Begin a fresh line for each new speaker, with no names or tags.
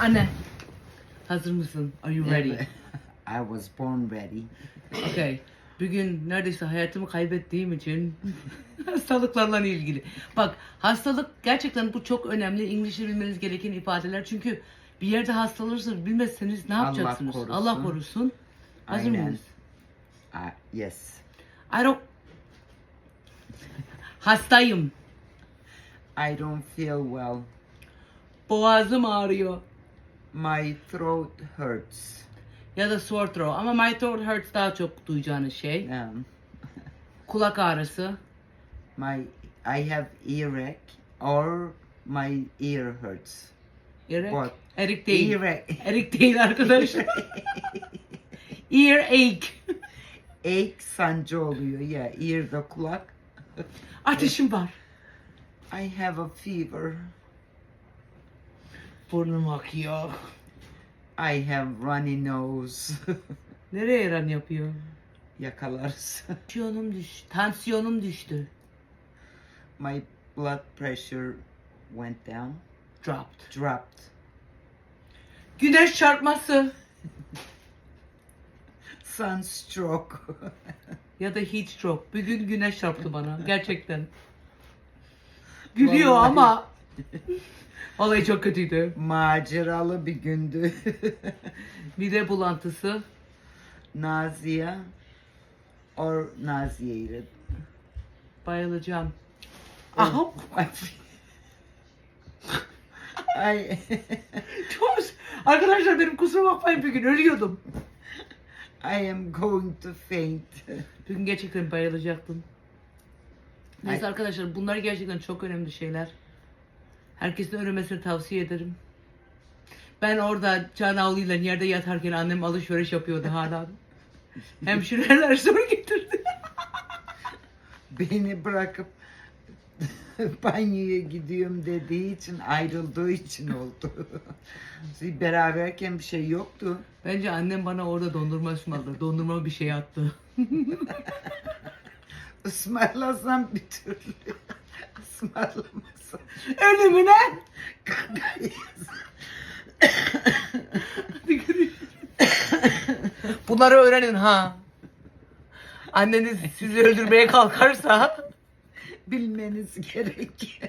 Anne. Hazır mısın? Are you ready?
I was born ready.
Okay. Bugün neredeyse hayatımı kaybettiğim için hastalıklarla ilgili. Bak hastalık gerçekten bu çok önemli. İngilizce bilmeniz gereken ifadeler. Çünkü bir yerde hastalanırsınız bilmezseniz ne
Allah
yapacaksınız?
korusun.
Allah korusun. Hazır
Aynen.
mıyız?
Uh, yes.
I don't... Hastayım.
I don't feel well.
Boğazım ağrıyor.
My throat hurts.
Ya da sore throat. Ama my throat hurts daha çok duyacağınız şey.
Um,
Kulak ağrısı.
my I have earache or my ear hurts.
Erik.
What?
Erik değil.
Earache.
Erik değil arkadaşlar. Ear ache.
Ache sancı oluyor ya. Ear'da kulak.
Ateşim var.
I have a fever.
Burnum akıyor.
I have runny nose.
Nereye yaran yapıyor?
Yakalarız.
Tansiyonum düştü. Tansiyonum düştü.
My blood pressure went down.
Dropped.
Dropped.
Güneş çarpması.
Sunstroke.
Ya da heat stroke. Bugün güneş çarptı bana. Gerçekten. Gülüyor
Vallahi.
ama. Vallahi çok kötüydü.
Maceralı bir gündü.
Mide bulantısı.
Nausea or nauseated.
Bayılacağım. Aha.
I
Çok... Arkadaşlar benim kusura bakmayın bugün ölüyordum.
I am going to faint.
Bugün gerçekten bayılacaktım. Neyse
Ay-
arkadaşlar bunlar gerçekten çok önemli şeyler. Herkesin ölmesini tavsiye ederim. Ben orada Can Avlu ile yerde yatarken annem alışveriş yapıyordu hala. Hemşireler soru getirdi.
Beni bırakıp banyoya gidiyorum dediği için ayrıldığı için oldu. Beraberken bir şey yoktu.
Bence annem bana orada dondurma ısmarladı. Dondurma bir şey attı.
Ismarlasam bir türlü. Ismarlamasam.
Ölümüne. Bunları öğrenin ha. Anneniz sizi öldürmeye kalkarsa
Bilmeniz gerek.